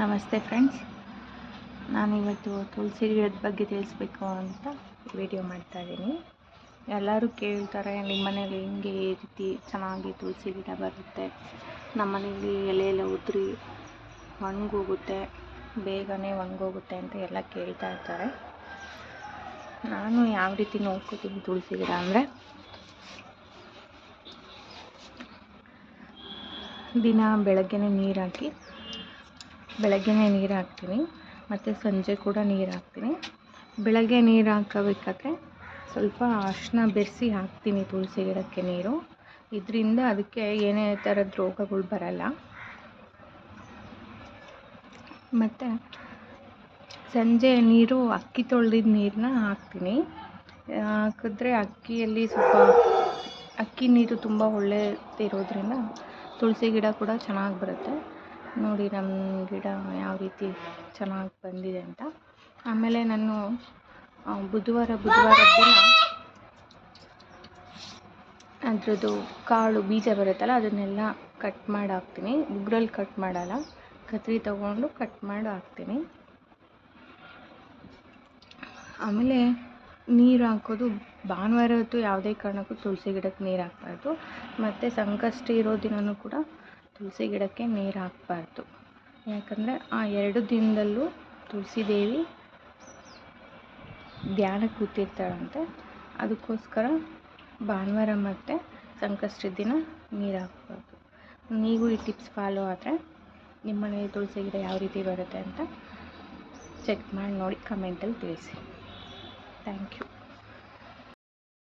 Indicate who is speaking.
Speaker 1: ನಮಸ್ತೆ ಫ್ರೆಂಡ್ಸ್. ನಾನಿವತ್ತು ತುಳಸಿ ಗಿಡದ ಬಗ್ಗೆ ತಿಳಿಸ್ಬೇಕು ಅಂತ ವಿಡಿಯೋ ಮಾಡ್ತಾ ಇದ್ದೀನಿ. ಎಲ್ಲರೂ ಕೇಳ್ತಾರೆ, ನಿಮ್ಮ ಮನೇಲಿ ಹೆಂಗೆ ಈ ರೀತಿ ಚೆನ್ನಾಗಿ ತುಳಸಿ ಗಿಡ ಬರುತ್ತೆ? ನಮ್ಮ ಮನೇಲಿ ಎಲೆ ಎಲ್ಲ ಉದುರಿ ಒಣಗೋಗುತ್ತೆ, ಬೇಗನೆ ಒಣಗೋಗುತ್ತೆ ಅಂತ ಎಲ್ಲ ಕೇಳ್ತಾ ಇರ್ತಾರೆ. ನಾನು ಯಾವ ರೀತಿ ನೋಡ್ಕೋತೀನಿ ತುಳಸಿ ಗಿಡ ಅಂದರೆ? ದಿನ ಬೆಳಗ್ಗೆನೇ ನೀರು ಹಾಕಿ ಬೆಳಗ್ಗೆನೇ ನೀರು ಹಾಕ್ತೀನಿ, ಮತ್ತು ಸಂಜೆ ಕೂಡ ನೀರು ಹಾಕ್ತೀನಿ. ಬೆಳಗ್ಗೆ ನೀರು ಹಾಕಬೇಕಾದ್ರೆ ಸ್ವಲ್ಪ ಅರಿಶಿನ ಬೆರೆಸಿ ಹಾಕ್ತೀನಿ ತುಳಸಿ ಗಿಡಕ್ಕೆ ನೀರು. ಇದರಿಂದ ಅದಕ್ಕೆ ಏನೇ ಥರದ ರೋಗಗಳು ಬರಲ್ಲ. ಮತ್ತು ಸಂಜೆ ನೀರು, ಅಕ್ಕಿ ತೊಳೆದಿದ್ದ ನೀರನ್ನ ಹಾಕ್ತೀನಿ. ಹಾಕಿದ್ರೆ ಅಕ್ಕಿಯಲ್ಲಿ ಸ್ವಲ್ಪ ಅಕ್ಕಿ ನೀರು ತುಂಬ ಒಳ್ಳೆಯದಿರೋದ್ರಿಂದ ತುಳಸಿ ಗಿಡ ಕೂಡ ಚೆನ್ನಾಗಿ ಬರುತ್ತೆ. ನೋಡಿ ನಮ್ಮ ಗಿಡ ಯಾವ ರೀತಿ ಚೆನ್ನಾಗಿ ಬಂದಿದೆ ಅಂತ. ಆಮೇಲೆ ನಾನು ಬುಧವಾರ ಬುಧವಾರ ದಿನ ಅದರದ್ದು ಕಾಳು ಬೀಜ ಬರುತ್ತಲ್ಲ, ಅದನ್ನೆಲ್ಲ ಕಟ್ ಮಾಡಿ ಹಾಕ್ತೀನಿ. ಉಗ್ರಲ್ಲಿ ಕಟ್ ಮಾಡಲ್ಲ, ಕತ್ರಿ ತಗೊಂಡು ಕಟ್ ಮಾಡಿ ಹಾಕ್ತೀನಿ. ಆಮೇಲೆ ನೀರು ಹಾಕೋದು, ಭಾನುವಾರ ಹೊತ್ತು ಯಾವುದೇ ಕಾರಣಕ್ಕೂ ತುಳಸಿ ಗಿಡಕ್ಕೆ ನೀರು ಹಾಕ್ಬಾರ್ದು. ಮತ್ತು ಸಂಕಷ್ಟಿ ಇರೋ ದಿನವೂ ಕೂಡ ತುಳಸಿ ಗಿಡಕ್ಕೆ ನೀರು ಹಾಕಬಾರ್ದು. ಯಾಕಂದರೆ ಆ ಎರಡು ದಿನದಲ್ಲೂ ತುಳಸಿ ದೇವಿ ಧ್ಯಾನಕ್ಕೆ ಕೂತಿರ್ತಾಳಂತೆ. ಅದಕ್ಕೋಸ್ಕರ ಭಾನುವಾರ ಮತ್ತು ಸಂಕಷ್ಟಿ ದಿನ ನೀರು ಹಾಕ್ಬಾರ್ದು. ನೀವು ಈ ಟಿಪ್ಸ್ ಫಾಲೋ ಆದರೆ ನಿಮ್ಮ ಮನೆಯಲ್ಲಿ ತುಳಸಿ ಗಿಡ ಯಾವ ರೀತಿ ಬರುತ್ತೆ ಅಂತ ಚೆಕ್ ಮಾಡಿ ನೋಡಿ ಕಮೆಂಟಲ್ಲಿ ತಿಳಿಸಿ. Thank you